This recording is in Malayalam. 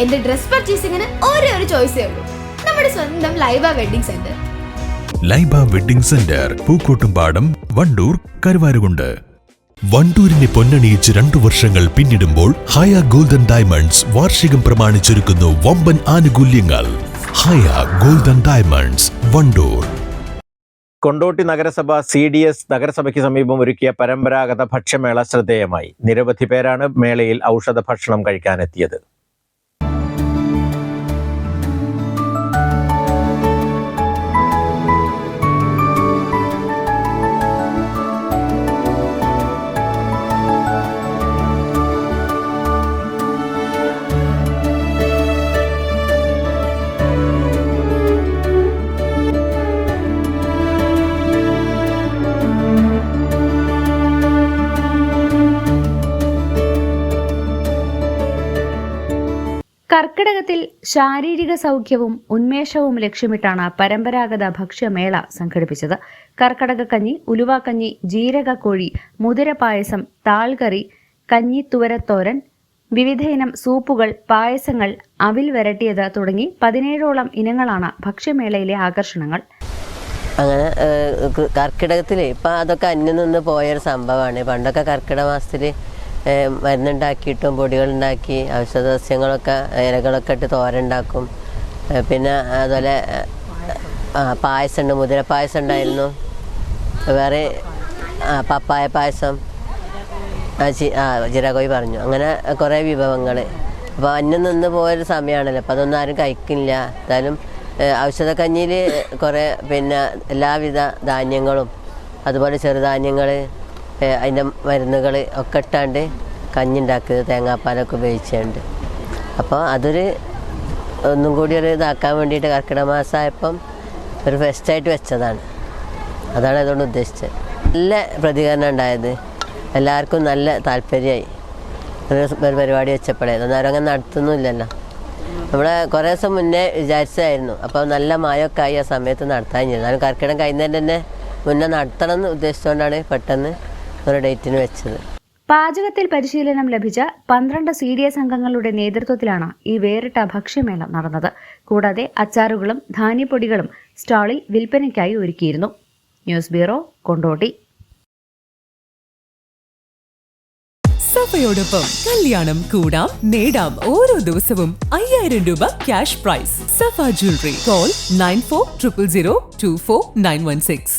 എന്റെ ഡ്രസ് പർച്ചേസിംഗിന് ഒരേ ഒരു ചോയ്സേ ഉള്ളൂ. നമ്മുടെ സ്വന്തം Laiba wedding centre. Laiba wedding centre Pookkottumpadam Wandoor Karuvarakundu. വണ്ടൂരിനെ പൊന്നണിയിച്ച് രണ്ടു വർഷങ്ങൾ പിന്നിടുമ്പോൾ ഹയ ഗോൾഡൻ ഡയമണ്ട്സ് വാർഷികം പ്രമാണിച്ചൊരുക്കുന്നു വമ്പൻ ആനുകൂല്യങ്ങൾ. Haya golden diamonds Wandoor. Kondotty നഗരസഭ സി ഡി എസ് നഗരസഭയ്ക്ക് സമീപം ഒരുക്കിയ പരമ്പരാഗത ഭക്ഷ്യമേള ശ്രദ്ധേയമായി. നിരവധി പേരാണ് മേളയിൽ ഔഷധ ഭക്ഷണം കഴിക്കാനെത്തിയത്. കർക്കിടകത്തിൽ ശാരീരിക സൗഖ്യവും ഉന്മേഷവും ലക്ഷ്യമിട്ടാണ് പരമ്പരാഗത ഭക്ഷ്യമേള സംഘടിപ്പിച്ചത്. കർക്കിടകക്കഞ്ഞി ഉലുവാക്കഞ്ഞി ജീരകക്കോഴി മുതിരപായസം താൾകറി കഞ്ഞിത്തുവരത്തോരൻ വിവിധയിനം സൂപ്പുകൾ പായസങ്ങൾ അവിൽ വരട്ടിയത് തുടങ്ങി പതിനേഴോളം ഇനങ്ങളാണ് ഭക്ഷ്യമേളയിലെ ആകർഷണങ്ങൾ. അങ്ങനെ കർക്കിടകത്തിൽ ഇപ്പം അതൊക്കെ അന്യം നിന്ന് പോയൊരു സംഭവമാണ് പണ്ടൊക്കെ കർക്കിടക മാസത്തിൽ മരുന്നുണ്ടാക്കിയിട്ടും പൊടികളുണ്ടാക്കി ഔഷധ സസ്യങ്ങളൊക്കെ ഇലകളൊക്കെ ഇട്ട് തോരണ്ടാക്കും പിന്നെ അതുപോലെ ആ പായസം ഉണ്ട് മുതിര പായസം. ഉണ്ടായിരുന്നു വേറെ പപ്പായ പായസം ജിരാകോയി പറഞ്ഞു. അങ്ങനെ കുറേ വിഭവങ്ങൾ അപ്പോൾ അന്യം നിന്ന് പോയൊരു സമയമാണല്ലോ അപ്പോൾ അതൊന്നും ആരും കഴിക്കില്ല. എന്തായാലും ഔഷധക്കഞ്ഞിയിൽ കുറേ പിന്നെ എല്ലാവിധ ധാന്യങ്ങളും അതുപോലെ ചെറുധാന്യങ്ങൾ അതിന്റെ മരുന്നുകൾ ഒക്കെ ഇട്ടാണ്ട് കഞ്ഞി ഉണ്ടാക്കുന്നത് തേങ്ങാപ്പാലൊക്കെ ഉപയോഗിച്ചുകൊണ്ട് അപ്പോൾ അതൊരു ഒന്നും കൂടി ഒരു ഇതാക്കാൻ വേണ്ടിയിട്ട് കർക്കിടക മാസമായപ്പം ഒരു ഫെസ്റ്റായിട്ട് വെച്ചതാണ്. അതാണ് അതുകൊണ്ട് ഉദ്ദേശിച്ചത്. നല്ല പ്രതികരണം ഉണ്ടായത്. എല്ലാവർക്കും നല്ല താല്പര്യമായി. ഒരു പരിപാടി വെച്ചപ്പോഴേ. അന്നേരം അങ്ങനെ നടത്തുന്നില്ലല്ലോ നമ്മളെ കുറേ ദിവസം മുന്നേ വിചാരിച്ചതായിരുന്നു. അപ്പോൾ നല്ല മായൊക്കെ ആയി ആ സമയത്ത് നടത്താൻ ചെയ്തു കർക്കിടം കഴിഞ്ഞതിന്റെ തന്നെ മുന്നേ നടത്തണം എന്ന് ഉദ്ദേശിച്ചുകൊണ്ടാണ് പെട്ടെന്ന് ഒരു ഡേറ്റിന് വെച്ചത്. പാചകത്തിൽ പരിശീലനം ലഭിച്ച പന്ത്രണ്ട് സി ഡി എസ് അംഗങ്ങളുടെ നേതൃത്വത്തിലാണ് ഈ വേറിട്ട ഭക്ഷ്യമേള നടന്നത്. കൂടാതെ അച്ചാറുകളും ധാന്യപ്പൊടികളും സ്റ്റാളിൽ വിൽപ്പനയ്ക്കായി ഒരുക്കിയിരുന്നു. News bureau Kondotty. സഫയോടൊപ്പം കല്യാണം കൂടാം നേടാം ഓരോ ദിവസവും അയ്യായിരം രൂപ cash prize Safa jewellery call nine four triple zero two four nine one six